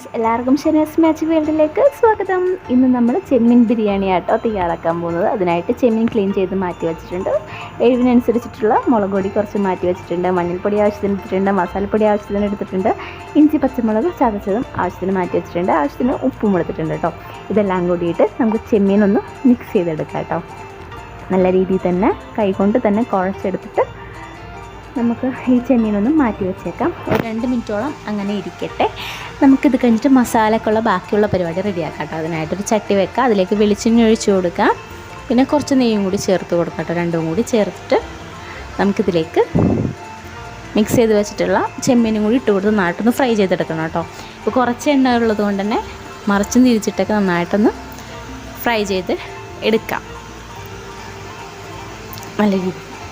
Friends എല്ലാവർക്കും ഷെനേഴ്സ് match വേൾഡിലേക്ക് സ്വാഗതം. ഇന്ന് നമ്മൾ ചെമ്മീൻ ബിരിയാണി ആട്ടോ തയ്യാറാക്കാൻ പോകുന്നത്. അതിനായിട്ട് ചെമ്മീൻ ക്ലീൻ ചെയ്ത് മാറ്റി വെച്ചിട്ടുണ്ട്. എരിവിനനുസരിച്ചിട്ടുള്ള മുളക് പൊടി കുറച്ച് മാറ്റി വെച്ചിട്ടുണ്ട്. മഞ്ഞൾപ്പൊടി ആവശ്യത്തിന് എടുത്തിട്ടുണ്ട്. മസാലപ്പൊടി ആവശ്യത്തിന് എടുത്തിട്ടുണ്ട്. ഇഞ്ചി പച്ചമുളക് ചതച്ചതും ആവശ്യത്തിന് മാറ്റി വെച്ചിട്ടുണ്ട്. ആവശ്യത്തിന് ഉപ്പും എടുത്തിട്ടുണ്ട് കേട്ടോ. ഇതെല്ലാം കൂടിയിട്ട് നമുക്ക് ചെമ്മീൻ ഒന്ന് മിക്സ് ചെയ്തെടുക്കാം കേട്ടോ. നല്ല രീതിയിൽ തന്നെ കൈകൊണ്ട് തന്നെ കുഴച്ചെടുത്തിട്ട് നമുക്ക് ഈ ചെമ്മീനൊന്ന് മാറ്റി വെച്ചേക്കാം. ഒരു രണ്ട് മിനിറ്റോളം അങ്ങനെ ഇരിക്കട്ടെ. നമുക്കിത് കഴിഞ്ഞിട്ട് മസാലക്കുള്ള ബാക്കിയുള്ള പരിപാടി റെഡിയാക്കാം കേട്ടോ. അതിനായിട്ടൊരു ചട്ടി വെക്കാം. അതിലേക്ക് വെളിച്ചെണ്ണ ഒഴിച്ചു കൊടുക്കാം. പിന്നെ കുറച്ച് നെയ്യും കൂടി ചേർത്ത് കൊടുക്കാം കേട്ടോ. രണ്ടും കൂടി ചേർത്തിട്ട് നമുക്കിതിലേക്ക് മിക്സ് ചെയ്ത് വെച്ചിട്ടുള്ള ചെമ്മീനും കൂടി ഇട്ട് കൊടുത്ത് നന്നായിട്ടൊന്ന് ഫ്രൈ ചെയ്തെടുക്കണം കേട്ടോ. ഇപ്പോൾ കുറച്ച് എണ്ണ ഉള്ളത് കൊണ്ട് തന്നെ മറിച്ചും തിരിച്ചിട്ടൊക്കെ നന്നായിട്ടൊന്ന് ഫ്രൈ ചെയ്ത് എടുക്കാം. നല്ല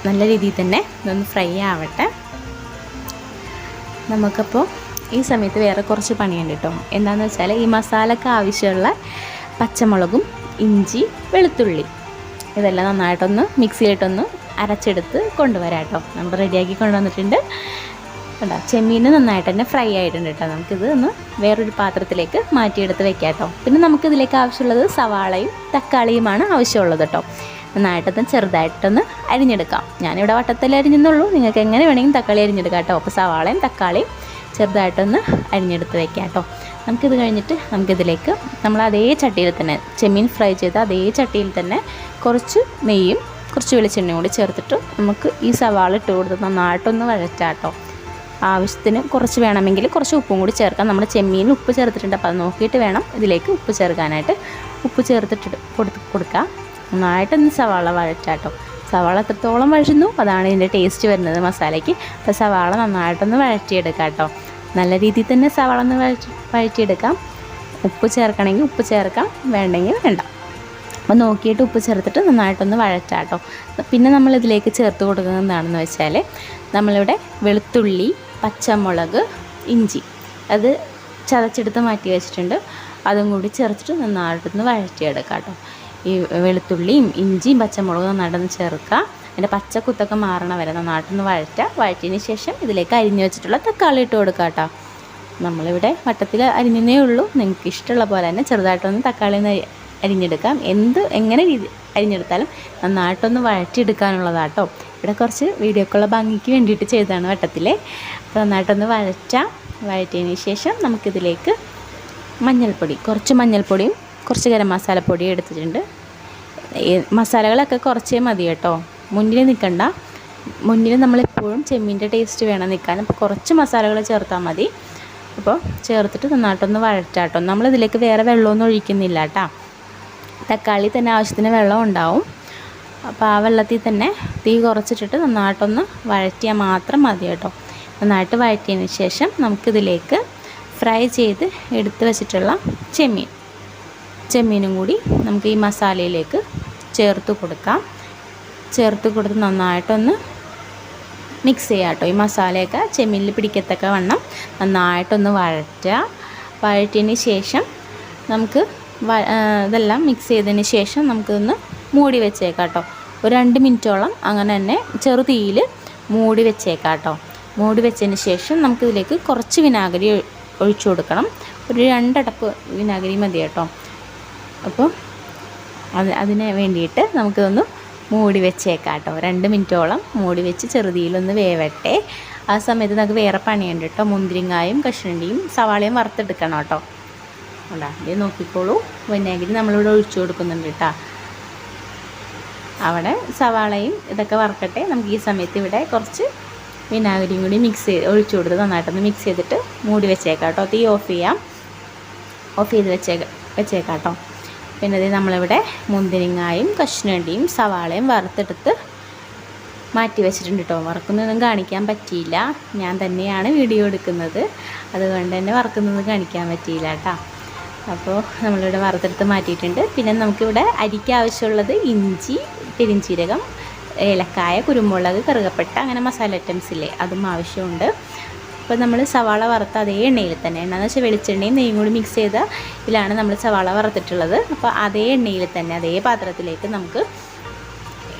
നല്ല രീതിയിൽ തന്നെ ഇതൊന്ന് ഫ്രൈ ആവട്ടെ. നമുക്കപ്പോൾ ഈ സമയത്ത് വേറെ കുറച്ച് പണിയുണ്ട് കേട്ടോ. എന്താണെന്ന് വെച്ചാൽ ഈ മസാലക്ക് ആവശ്യമുള്ള പച്ചമുളകും ഇഞ്ചി വെളുത്തുള്ളി ഇതെല്ലാം നന്നായിട്ടൊന്ന് മിക്സിയിലിട്ടൊന്ന് അരച്ചെടുത്ത് കൊണ്ടുവരാം കേട്ടോ. നമ്മൾ റെഡിയാക്കി കൊണ്ടുവന്നിട്ടുണ്ട്. കേട്ടോ ചെമ്മീൻ നന്നായിട്ട് തന്നെ ഫ്രൈ ആയിട്ടുണ്ട് കേട്ടോ. നമുക്കിത് ഒന്ന് വേറൊരു പാത്രത്തിലേക്ക് മാറ്റിയെടുത്ത് വെക്കാം കേട്ടോ. പിന്നെ നമുക്കിതിലേക്ക് ആവശ്യമുള്ളത് സവാളയും തക്കാളിയുമാണ് ആവശ്യമുള്ളത് കേട്ടോ. നന്നായിട്ടൊന്ന് ചെറുതായിട്ടൊന്ന് അരിഞ്ഞെടുക്കാം. ഞാനിവിടെ വട്ടത്തിൽ അരിഞ്ഞെന്നുള്ളൂ. നിങ്ങൾക്ക് എങ്ങനെ വേണമെങ്കിലും തക്കാളി അരിഞ്ഞെടുക്കാം കേട്ടോ. അപ്പോൾ സവാളയും തക്കാളിയും ചെറുതായിട്ടൊന്ന് അരിഞ്ഞെടുത്ത് വെക്കാം കേട്ടോ. നമുക്കിത് കഴിഞ്ഞിട്ട് നമുക്കിതിലേക്ക് നമ്മൾ അതേ ചട്ടിയിൽ തന്നെ ചെമ്മീൻ ഫ്രൈ ചെയ്ത അതേ ചട്ടിയിൽ തന്നെ കുറച്ച് നെയ്യും കുറച്ച് വെളിച്ചെണ്ണയും കൂടി ചേർത്തിട്ട് നമുക്ക് ഈ സവാള ഇട്ട് കൊടുത്ത് നന്നായിട്ടൊന്ന് വഴറ്റാം കേട്ടോ. ആവശ്യത്തിന് കുറച്ച് വേണമെങ്കിൽ കുറച്ച് ഉപ്പും കൂടി ചേർക്കാം. നമ്മൾ ചെമ്മീൻ ഉപ്പ് ചേർത്തിട്ടുണ്ട്. അപ്പോൾ അത് നോക്കിയിട്ട് വേണം ഇതിലേക്ക് ഉപ്പ് ചേർക്കാനായിട്ട്. ഉപ്പ് ചേർത്തിട്ട് കൊടുത്ത് കൊടുക്കാം. നന്നായിട്ടൊന്ന് സവാള വഴറ്റാട്ടോ. സവാള എത്രത്തോളം വഴറ്റുന്നു അതാണ് ഇതിന്റെ ടേസ്റ്റ് വരുന്നത് മസാലയ്ക്ക്. അപ്പോൾ സവാള നന്നായിട്ടൊന്ന് വഴറ്റിയെടുക്കാം കേട്ടോ നല്ല രീതിയിൽ തന്നെ സവാള ഒന്ന് വഴറ്റി വഴറ്റിയെടുക്കാം. ഉപ്പ് ചേർക്കണമെങ്കിൽ ഉപ്പ് ചേർക്കാം വേണ്ടെങ്കിൽ വേണ്ട. അപ്പോൾ നോക്കിയിട്ട് ഉപ്പ് ചേർത്തിട്ട് നന്നായിട്ടൊന്ന് വഴറ്റാം കേട്ടോ പിന്നെ നമ്മൾ ഇതിലേക്ക് ചേർത്ത് കൊടുക്കുന്നത് എന്താണെന്ന് വെച്ചാൽ നമ്മളിവിടെ വെളുത്തുള്ളി പച്ചമുളക് ഇഞ്ചി. അത് ചതച്ചെടുത്ത് മാറ്റി വെച്ചിട്ടുണ്ട്. അതും കൂടി ചേർത്തിട്ട് നന്നായിട്ടൊന്ന് വഴറ്റിയെടുക്കാം കേട്ടോ ഈ വെളുത്തുള്ളിയും ഇഞ്ചിയും പച്ചമുളകും നടന്ന് ചേർക്കുക. അതിന്റെ പച്ചക്കുത്തൊക്കെ മാറണ വരെ നന്നായിട്ടൊന്ന് വഴറ്റുക. വഴറ്റിയതിന് ശേഷം ഇതിലേക്ക് അരിഞ്ഞു വെച്ചിട്ടുള്ള തക്കാളി ഇട്ട് കൊടുക്കുക കേട്ടോ. നമ്മളിവിടെ വട്ടത്തിൽ അരിഞ്ഞേ ഉള്ളൂ. നിങ്ങൾക്ക് ഇഷ്ടമുള്ള പോലെ തന്നെ ചെറുതായിട്ടൊന്ന് തക്കാളി അരിഞ്ഞെടുക്കാം. എന്ത് എങ്ങനെ രീതി അരിഞ്ഞെടുത്താലും നന്നായിട്ടൊന്ന് വഴറ്റിയെടുക്കാനുള്ളതാട്ടോ ഇവിടെ കുറച്ച് വീഡിയോക്കുള്ള ഭംഗിക്ക് വേണ്ടിയിട്ട് ചെയ്തതാണ് വട്ടത്തിലെ. അപ്പോൾ നന്നായിട്ടൊന്ന് വഴറ്റാം. വഴറ്റിയതിന് ശേഷം നമുക്കിതിലേക്ക് മഞ്ഞൾപ്പൊടി കുറച്ച് മഞ്ഞൾപ്പൊടിയും കുറച്ച് ഗരം മസാലപ്പൊടിയും എടുത്തിട്ടുണ്ട്. മസാലകളൊക്കെ കുറച്ചേ മതി കേട്ടോ. മുന്നിൽ നിൽക്കണ്ട. മുന്നിൽ നമ്മളെപ്പോഴും ചെമ്മീന്റെ ടേസ്റ്റ് വേണം നിൽക്കാൻ. അപ്പോൾ കുറച്ച് മസാലകൾ ചേർത്താൽ മതി. അപ്പോൾ ചേർത്തിട്ട് നന്നായിട്ടൊന്ന് വഴറ്റാട്ടോ നമ്മളിതിലേക്ക് വേറെ വെള്ളമൊന്നും ഒഴിക്കുന്നില്ല കേട്ടോ. തക്കാളി തന്നെ ആവശ്യത്തിന് വെള്ളം ഉണ്ടാവും. അപ്പോൾ ആ വെള്ളത്തിൽ തന്നെ തീ കുറച്ചിട്ടിട്ട് നന്നായിട്ടൊന്ന് വഴറ്റിയാൽ മാത്രം മതി കേട്ടോ. നന്നായിട്ട് വഴറ്റിയതിന് ശേഷം നമുക്കിതിലേക്ക് ഫ്രൈ ചെയ്ത് എടുത്ത് വെച്ചിട്ടുള്ള ചെമ്മീൻ. ചെമ്മീനും കൂടി നമുക്ക് ഈ മസാലയിലേക്ക് ചേർത്ത് കൊടുക്കാം. ചേർത്ത് കൊടുത്ത് നന്നായിട്ടൊന്ന് മിക്സ് ചെയ്യാം കേട്ടോ ഈ മസാലയൊക്കെ ചെമ്മീനിൽ പിടിക്കത്തക്ക വണ്ണം നന്നായിട്ടൊന്ന് വഴറ്റുക. വഴറ്റിയതിന് ശേഷം നമുക്ക് ഇതെല്ലാം മിക്സ് ചെയ്തതിന് ശേഷം നമുക്കിതൊന്ന് മൂടി വെച്ചേക്കാം കേട്ടോ ഒരു രണ്ട് മിനിറ്റോളം അങ്ങനെ തന്നെ ചെറു തീയിൽ മൂടി വെച്ചേക്കാം കേട്ടോ മൂടി വെച്ചതിന് ശേഷം നമുക്കിതിലേക്ക് കുറച്ച് വിനാഗിരി ഒഴിച്ചു കൊടുക്കണം. ഒരു രണ്ടടപ്പ് വിനാഗിരി മതി കേട്ടോ. അപ്പോൾ അത് അതിന് വേണ്ടിയിട്ട് നമുക്കിതൊന്ന് മൂടി വെച്ചേക്കാം കേട്ടോ രണ്ട് മിനിറ്റോളം മൂടി വെച്ച് ചെറുതിയിലൊന്ന് വേവട്ടെ. ആ സമയത്ത് നമുക്ക് വേറെ പണിയുണ്ട് കേട്ടോ. മുന്തിരിങ്ങായും കഷ്ണണ്ടിയും സവാളയും വറുത്തെടുക്കണം കേട്ടോ. ഉണ്ടാ? ഇത് നോക്കിക്കോളൂ. വിനാഗിരി നമ്മളിവിടെ ഒഴിച്ചു കൊടുക്കുന്നുണ്ട് കേട്ടോ. അവിടെ സവാളയും ഇതൊക്കെ വറുക്കട്ടെ. നമുക്ക് ഈ സമയത്ത് ഇവിടെ കുറച്ച് വിനാഗിരിയും കൂടി മിക്സ് ചെയ്ത് ഒഴിച്ചു കൊടുത്ത് നന്നായിട്ടൊന്ന് മിക്സ് ചെയ്തിട്ട് മൂടി വെച്ചേക്കാം കേട്ടോ. തീ ഓഫ് ചെയ്യാം. ഓഫ് ചെയ്ത് വെച്ചേക്ക വെച്ചേക്കാം കേട്ടോ. പിന്നെ ഇത് നമ്മളിവിടെ മുന്തിരിങ്ങായും കഷ്ണണ്ടിയും സവാളയും വറുത്തെടുത്ത് മാറ്റി വെച്ചിട്ടുണ്ട് കേട്ടോ വറുക്കുന്നതൊന്നും കാണിക്കാൻ പറ്റിയില്ല. ഞാൻ തന്നെയാണ് വീഡിയോ എടുക്കുന്നത്. അതുകൊണ്ട് തന്നെ വറുക്കുന്നത് കാണിക്കാൻ പറ്റിയില്ല കേട്ടോ അപ്പോൾ നമ്മളിവിടെ വറുത്തെടുത്ത് മാറ്റിയിട്ടുണ്ട്. പിന്നെ നമുക്കിവിടെ അരിക്ക് ആവശ്യമുള്ളത് ഇഞ്ചി പെരിഞ്ചീരകം ഏലക്കായ കുരുമുളക് കറുകപ്പട്ട അങ്ങനെ മസാല ഐറ്റംസ് ഇല്ലേ അതും ആവശ്യമുണ്ട്. അപ്പോൾ നമ്മൾ സവാള വറുത്ത അതേ എണ്ണയിൽ തന്നെ എണ്ണ എന്ന് വെച്ചാൽ വെളിച്ചെണ്ണയും നെയ്യും കൂടി മിക്സ് ചെയ്ത ഇതിലാണ് നമ്മൾ സവാള വറുത്തിട്ടുള്ളത്. അപ്പോൾ അതേ എണ്ണയിൽ തന്നെ അതേ പാത്രത്തിലേക്ക് നമുക്ക്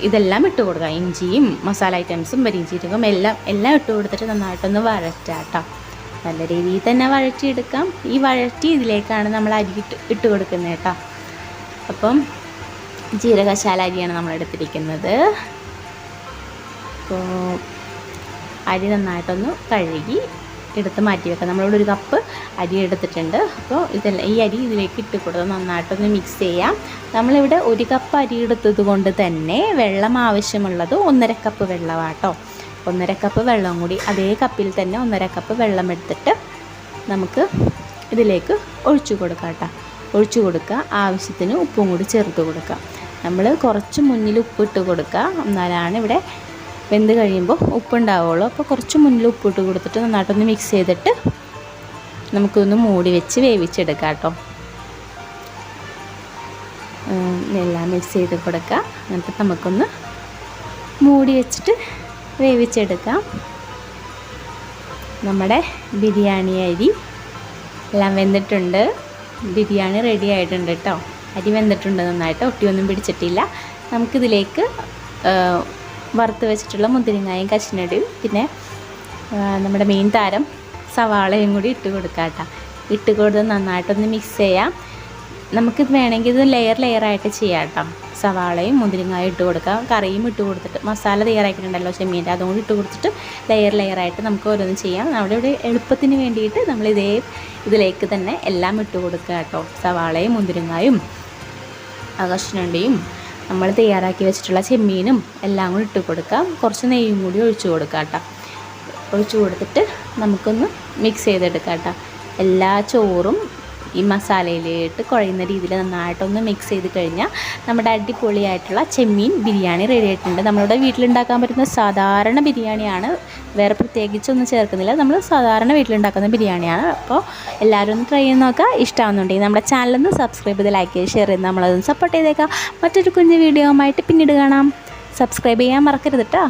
ഇതെല്ലാം ഇട്ട് കൊടുക്കാം. ഇഞ്ചിയും മസാല ഐറ്റംസും പെരിഞ്ചീരകവും എല്ലാം എല്ലാം ഇട്ട് കൊടുത്തിട്ട് നന്നായിട്ടൊന്ന് വഴറ്റാം കേട്ടോ നല്ല രീതിയിൽ തന്നെ വഴറ്റിയെടുക്കാം. ഈ വഴറ്റി ഇതിലേക്കാണ് നമ്മൾ അരി ഇട്ട് ഇട്ട് കൊടുക്കുന്നത് കേട്ടോ. അപ്പം ജീരകശാല അരിയാണ് നമ്മൾ എടുത്തിരിക്കുന്നത് അപ്പോൾ അരി നന്നായിട്ടൊന്ന് കഴുകി എടുത്ത് മാറ്റി വെക്കാം നമ്മളിവിടെ ഒരു കപ്പ് അരി എടുത്തിട്ടുണ്ട്. അപ്പോൾ ഇതെല്ലാം ഈ അരി ഇതിലേക്ക് ഇട്ട് കൊടുത്ത് നന്നായിട്ടൊന്ന് മിക്സ് ചെയ്യാം. നമ്മളിവിടെ ഒരു കപ്പ് അരി എടുത്തത് കൊണ്ട് തന്നെ വെള്ളം ആവശ്യമുള്ളത് ഒന്നര കപ്പ് വെള്ളമാട്ടോ. ഒന്നര കപ്പ് വെള്ളം കൂടി അതേ കപ്പിൽ തന്നെ ഒന്നര കപ്പ് വെള്ളം എടുത്തിട്ട് നമുക്ക് ഇതിലേക്ക് ഒഴിച്ചു കൊടുക്കാം കേട്ടോ ഒഴിച്ചു കൊടുക്കുക. ആവശ്യത്തിന് ഉപ്പും കൂടി ചേർത്ത് കൊടുക്കുക. നമ്മൾ കുറച്ച് മുന്നിൽ ഉപ്പിട്ട് കൊടുക്കുക. എന്നാലാണ് ഇവിടെ വെന്ത് കഴിയുമ്പോൾ ഉപ്പുണ്ടാവുള്ളൂ. അപ്പോൾ കുറച്ച് മുന്നിൽ ഉപ്പിട്ട് കൊടുത്തിട്ട് നന്നായിട്ടൊന്ന് മിക്സ് ചെയ്തിട്ട് നമുക്കൊന്ന് മൂടി വെച്ച് വേവിച്ചെടുക്കാം കേട്ടോ. എല്ലാം മിക്സ് ചെയ്ത് കൊടുക്കുക എന്നിട്ട് നമുക്കൊന്ന് മൂടി വെച്ചിട്ട് വേവിച്ചെടുക്കാം. നമ്മുടെ ബിരിയാണി അരി എല്ലാം വെന്തിട്ടുണ്ട്. ബിരിയാണി റെഡി ആയിട്ടുണ്ട് കേട്ടോ. അരി വെന്തിട്ടുണ്ട് നന്നായിട്ട്. ഒട്ടിയൊന്നും പിടിച്ചിട്ടില്ല. നമുക്കിതിലേക്ക് വറുത്ത് വെച്ചിട്ടുള്ള മുന്തിരിങ്ങായും കശിനടിയും പിന്നെ നമ്മുടെ മെയിൻ താരം സവാളയും കൂടി ഇട്ട് കൊടുക്കാം കേട്ടോ. ഇട്ട് കൊടുത്ത് നന്നായിട്ടൊന്ന് മിക്സ് ചെയ്യാം. നമുക്ക് വേണമെങ്കിൽ ഇത് ലെയർ ലെയറായിട്ട് ചെയ്യാം കേട്ടോ. സവാളയും മുന്തിരിങ്ങായും ഇട്ട് കൊടുക്കാം. കറിയും ഇട്ട് കൊടുത്തിട്ട് മസാല തയ്യാറാക്കിയിട്ടുണ്ടല്ലോ ചെമ്മീന്റെ അതും കൂടി ഇട്ട് കൊടുത്തിട്ട് ലെയർ ലെയറായിട്ട് നമുക്ക് ഓരോന്ന് ചെയ്യാം. നമ്മുടെ ഇവിടെ എളുപ്പത്തിന് വേണ്ടിയിട്ട് നമ്മൾ ഇതേ ഇതിലേക്ക് തന്നെ എല്ലാം ഇട്ട് കൊടുക്കുക കേട്ടോ. സവാളയും മുന്തിരിങ്ങായും കഷ്ണണ്ടിയും നമ്മൾ തയ്യാറാക്കി വെച്ചിട്ടുള്ള ചെമ്മീനും എല്ലാം കൂടി ഇട്ട് കൊടുക്കാം. കുറച്ച് നെയ്യും കൂടി ഒഴിച്ചു കൊടുക്കാം കേട്ടോ. ഒഴിച്ചു കൊടുത്തിട്ട് നമുക്കൊന്ന് മിക്സ് ചെയ്തെടുക്കാം കേട്ടോ. എല്ലാ ചോറും ഈ മസാലയിലിട്ട് കുഴയുന്ന രീതിയിൽ നന്നായിട്ടൊന്ന് മിക്സ് ചെയ്ത് കഴിഞ്ഞാൽ നമ്മുടെ അടിപൊളിയായിട്ടുള്ള ചെമ്മീൻ ബിരിയാണി റെഡി ആയിട്ടുണ്ട്. നമ്മളുടെ വീട്ടിലുണ്ടാക്കാൻ പറ്റുന്ന സാധാരണ ബിരിയാണിയാണ്. വേറെ പ്രത്യേകിച്ചൊന്നും ചേർക്കുന്നില്ല. നമ്മൾ സാധാരണ വീട്ടിലുണ്ടാക്കുന്ന ബിരിയാണിയാണ്. അപ്പോൾ എല്ലാവരും ഒന്ന് ട്രൈ ചെയ്ത് നോക്കുക. ഇഷ്ടമാകുന്നുണ്ടെങ്കിൽ നമ്മുടെ ചാനലൊന്ന് സബ്സ്ക്രൈബ് ചെയ്ത് ലൈക്ക് ചെയ്ത് ഷെയർ ചെയ്ത് നമ്മളതൊന്ന് സപ്പോർട്ട് ചെയ്തേക്കാം. മറ്റൊരു കുഞ്ഞ് വീഡിയോ ആയിട്ട് പിന്നീട് കാണാം. സബ്സ്ക്രൈബ് ചെയ്യാൻ മറക്കരുത് കേട്ടോ